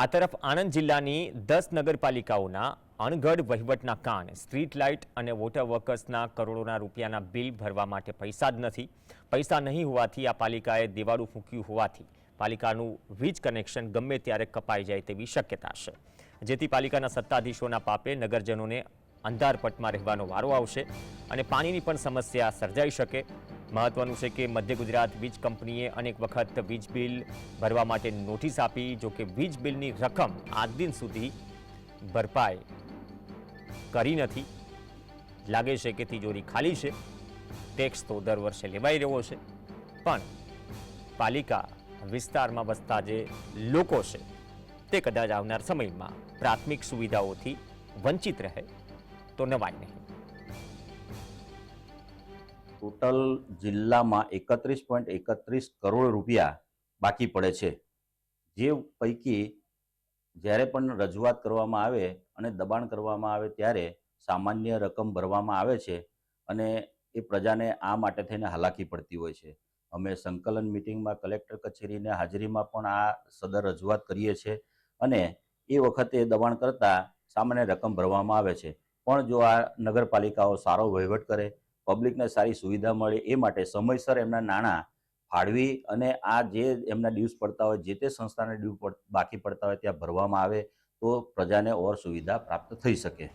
આ તરફ આણંદ જિલ્લાની દસ નગરપાલિકાઓના અણઘડ વહીવટના કાન સ્ટ્રીટ લાઇટ અને વોટર વર્કર્સના કરોડોના રૂપિયાના બિલ ભરવા માટે પૈસા જ નથી. પૈસા નહીં હોવાથી આ પાલિકાએ દિવાળું ફૂંક્યું હોવાથી પાલિકાનું વીજ કનેક્શન ગમે ત્યારે કપાઈ જાય તેવી શક્યતા છે. જેથી પાલિકાના સત્તાધીશોના પાપે નગરજનોને અંધારપટમાં રહેવાનો વારો આવશે અને પાણીની પણ સમસ્યા સર્જાઈ શકે. મહત્વનું છે કે મધ્ય ગુજરાત વીજ કંપનીએ અનેક વખત વીજ બિલ ભરવા માટે નોટિસ આપી, જો કે વીજ બિલની રકમ આજ દિન સુધી ભરપાઈ કરી નથી. લાગે છે કે તિજોરી ખાલી છે. ટેક્સ તો દર વર્ષે લેવાઈ રહ્યો છે. પણ પાલિકા વિસ્તારમાં વસતા જે લોકો છે, તે કદાચ આવનાર સમયમાં પ્રાથમિક સુવિધાઓથી વંચિત રહે તો નવાય નહીં. ટોટલ જિલ્લામાં એકત્રીસ પોઈન્ટ એકત્રીસ કરોડ રૂપિયા બાકી પડે છે. જે પૈકી જ્યારે પણ રજૂઆત કરવામાં આવે અને દબાણ કરવામાં આવે ત્યારે સામાન્ય રકમ ભરવામાં આવે છે અને એ પ્રજાને આ માટે થઈને હાલાકી પડતી હોય છે. અમે સંકલન મિટિંગમાં, કલેક્ટર કચેરીને હાજરીમાં પણ આ સદર રજૂઆત કરીએ છીએ અને એ વખતે દબાણ કરતાં સામાન્ય રકમ ભરવામાં આવે છે. પણ જો આ નગરપાલિકાઓ સારો વહીવટ કરે પબ્લિકને સારી સુવિધા મળે એ માટે સમયસર એમના નાણાં ફાળવી અને આ જે એમના ડ્યુઝ પડતા હોય, જે તે સંસ્થાને ડ્યુ બાકી પડતા હોય, ત્યાં ભરવામાં આવે તો પ્રજાને ઓર સુવિધા પ્રાપ્ત થઈ શકે.